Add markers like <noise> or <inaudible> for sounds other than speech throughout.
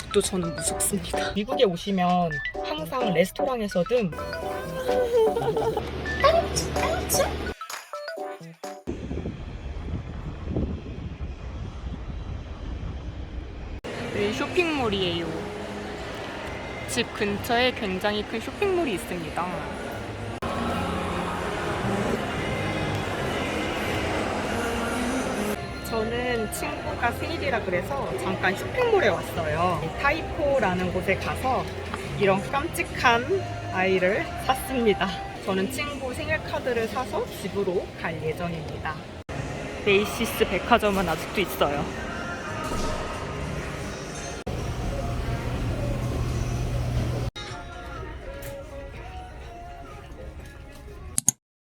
아직도 저는 무섭습니다. 미국에 오시면 항상 레스토랑에서든 여기 쇼핑몰이에요. 집 근처에 굉장히 큰 쇼핑몰이 있습니다. 저는 친구가 생일이라 그래서 잠깐 쇼핑몰에 왔어요. 타이포라는 곳에 가서 이런 깜찍한 아이를 샀습니다. 저는 친구 생일 카드를 사서 집으로 갈 예정입니다. 베이시스 백화점은 아직도 있어요.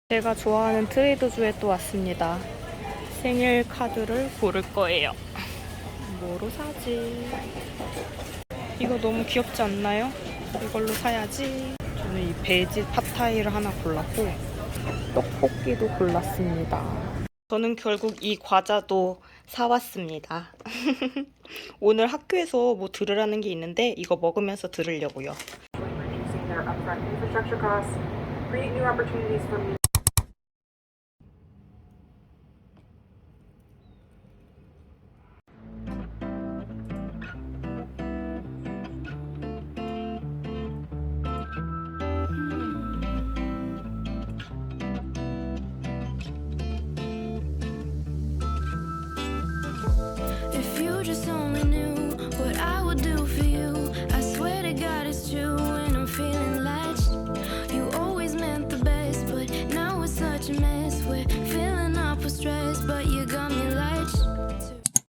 제가 좋아하는 트레이더주에 또 왔습니다. 생일 카드를 고를 거예요. 뭐로 사지? 이거 너무 귀엽지 않나요? 이걸로 사야지. 저는 이 베지 팟타이를 하나 골랐고 떡볶이도 골랐습니다. 저는 결국 이 과자도 사왔습니다. <laughs> 오늘 학교에서 뭐 들으라는 게 있는데 이거 먹으면서 들으려고요.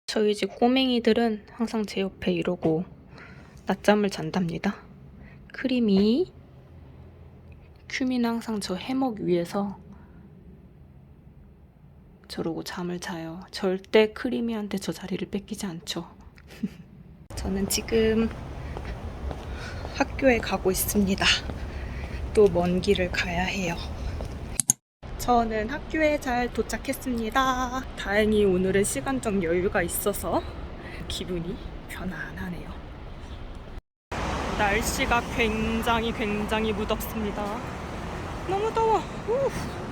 저희 집 꼬맹이들은 항상 제 옆에 이러고 낮잠을 잔답니다. 크림이 큐미는 항상 저 해먹 위에서 저러고 잠을 자요. 절대 크리미한테 저 자리를 뺏기지 않죠. <laughs> 저는 지금 학교에 가고 있습니다. 또 먼 길을 가야 해요. 저는 학교에 잘 도착했습니다. 다행히 오늘은 시간적 여유가 있어서 기분이 편안하네요. 날씨가 굉장히 굉장히 무덥습니다. 너무 더워. 우.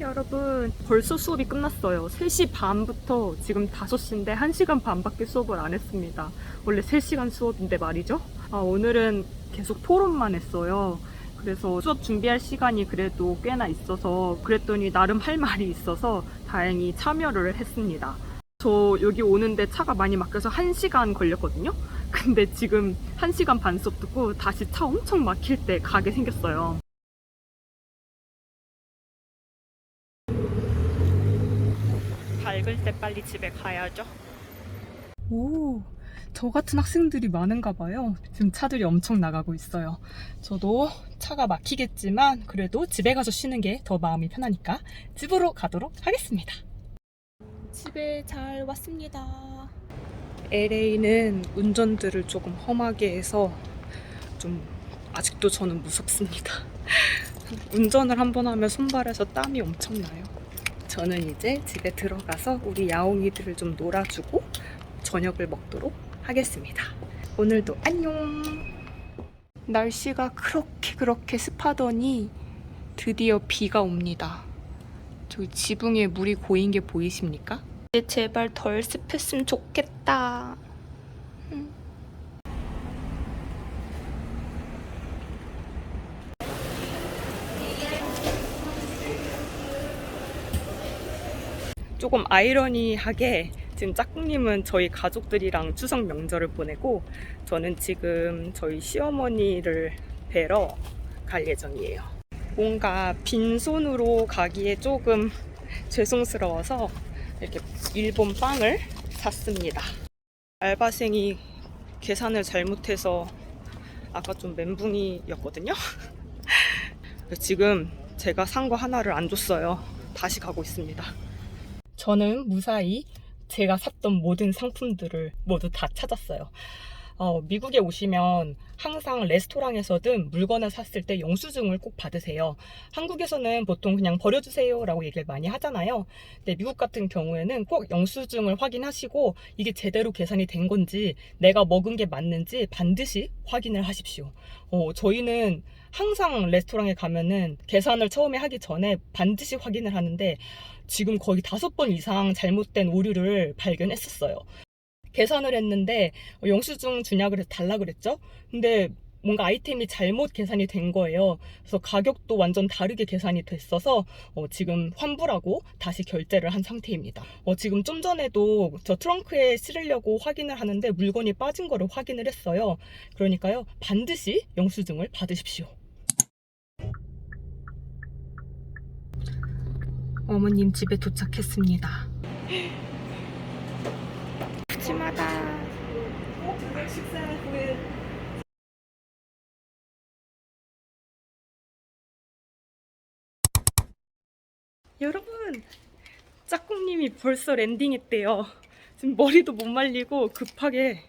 여러분, 벌써 수업이 끝났어요. 3시 반부터 지금 5시인데 1시간 반밖에 수업을 안 했습니다. 원래 3시간 수업인데 말이죠. 아, 오늘은 계속 토론만 했어요. 그래서 수업 준비할 시간이 그래도 꽤나 있어서 그랬더니 나름 할 말이 있어서 다행히 참여를 했습니다. 저 여기 오는데 차가 많이 막혀서 1시간 걸렸거든요. 근데 지금 1시간 반 수업 듣고 다시 차 엄청 막힐 때 가게 생겼어요. 밝을 때 빨리 집에 가야죠. 오, 저 같은 학생들이 많은가 봐요. 지금 차들이 엄청 나가고 있어요. 저도 차가 막히겠지만 그래도 집에 가서 쉬는 게 더 마음이 편하니까 집으로 가도록 하겠습니다. 집에 잘 왔습니다. LA는 운전들을 조금 험하게 해서 좀 아직도 저는 무섭습니다. <laughs> 운전을 한번 하면 손발에서 땀이 엄청 나요. 저는 이제 집에 들어가서 우리 야옹이들을 좀 놀아주고 저녁을 먹도록 하겠습니다. 오늘도 안녕! 날씨가 그렇게 그렇게 습하더니 드디어 비가 옵니다. 저기 지붕에 물이 고인 게 보이십니까? 이제 제발 덜 습했으면 좋겠다. 조금 아이러니하게 지금 짝꿍님은 저희 가족들이랑 추석 명절을 보내고 저는 지금 저희 시어머니를 뵈러 갈 예정이에요. 뭔가 빈손으로 가기에 조금 죄송스러워서 이렇게 일본 빵을 샀습니다. 알바생이 계산을 잘못해서 아까 좀 멘붕이였거든요. <laughs> 지금 제가 산 거 하나를 안 줬어요. 다시 가고 있습니다. 저는 무사히 제가 샀던 모든 상품들을 모두 다 찾았어요. 어, 미국에 오시면 항상 레스토랑에서든 물건을 샀을 때 영수증을 꼭 받으세요. 한국에서는 보통 그냥 버려주세요 라고 얘기를 많이 하잖아요. 근데 미국 같은 경우에는 꼭 영수증을 확인하시고 이게 제대로 계산이 된 건지 내가 먹은 게 맞는지 반드시 확인을 하십시오. 어, 저희는 항상 레스토랑에 가면은 계산을 처음에 하기 전에 반드시 확인을 하는데 지금 거의 다섯 번 이상 잘못된 오류를 발견했었어요. 계산을 했는데 영수증 그래서 달라 그랬죠. 근데 뭔가 아이템이 잘못 계산이 된 거예요. 그래서 가격도 완전 다르게 계산이 됐어서 어, 지금 환불하고 다시 결제를 한 상태입니다. 어, 지금 좀 전에도 저 트렁크에 실으려고 확인을 하는데 물건이 빠진 거를 확인을 했어요. 그러니까요 반드시 영수증을 받으십시오. 어머님 집에 도착했습니다. 푸짐하다. 여러분, 짝꿍님이 벌써 랜딩했대요. 지금 머리도 못 말리고 급하게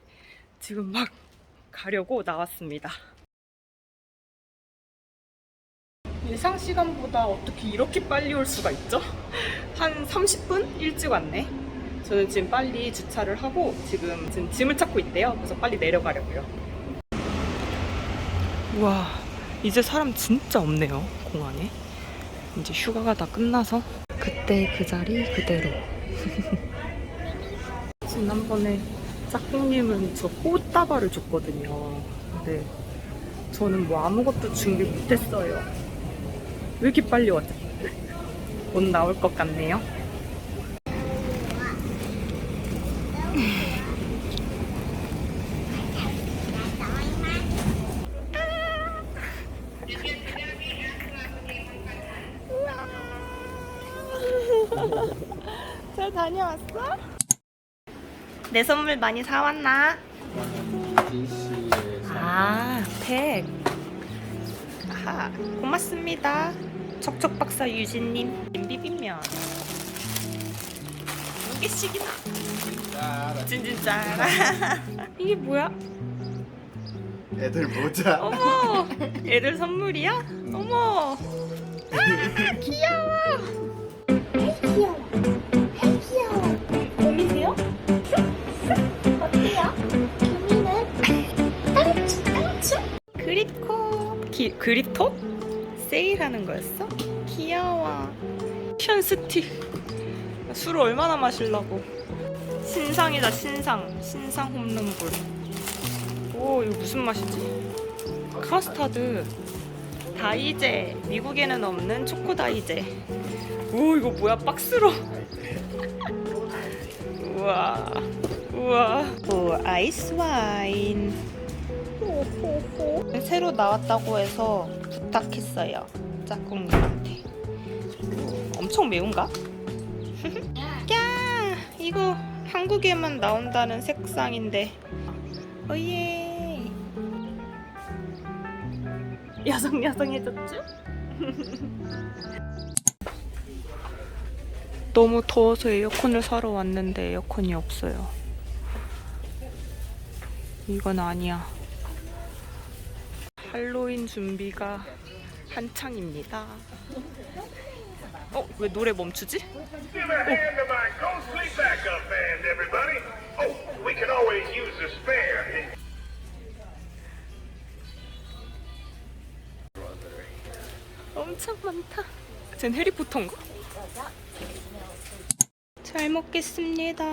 지금 막 가려고 나왔습니다. 예상 시간보다 어떻게 이렇게 빨리 올 수가 있죠? 한 30분 일찍 왔네. 저는 지금 빨리 주차를 하고 지금, 지금 짐을 찾고 있대요. 그래서 빨리 내려가려고요. 우와, 이제 사람 진짜 없네요, 공항에. 이제 휴가가 다 끝나서 그때 그 자리 그대로. <laughs> 지난번에 짝꿍님은 저 꽃다발을 줬거든요. 근데 저는 뭐 아무것도 준비 못했어요. 왜 이렇게 빨리 왔지? 곧 나올 것 같네요. 잘 다녀왔어? 내 선물 많이 사왔나? 아, 팩. 아하, 고맙습니다. 척척박사 유진님. 비빔면. 두 개씩이나. 진진짜. <laughs> 이게 뭐야? 애들 모자. 어머! 애들 선물이야? 어머! 아, 귀여워! 봄이세요? 기, 그립톡? 세일하는 거였어? 귀여워. 션 스틱 술을 얼마나 마실라고. 신상이다 신상. 신상 홈런볼. 오 이거 무슨 맛이지? 카스타드. 다이제. 미국에는 없는 초코 다이제. 오 이거 뭐야? 박스로. 우와 우와. 오 아이스 와인 새로 나왔다고 해서 부탁했어요 짝꿍님한테 오, 엄청 매운가? <laughs> 야 이거 한국에만 나온다는 색상인데 오예 야성 야성해졌죠? <laughs> 너무 더워서 에어컨을 사러 왔는데 에어컨이 없어요. 이건 아니야. 할로윈 준비가 한창입니다. 어, 왜 노래 멈추지? Oh. 엄청 많다. 쟨 해리포터인가? 잘 먹겠습니다.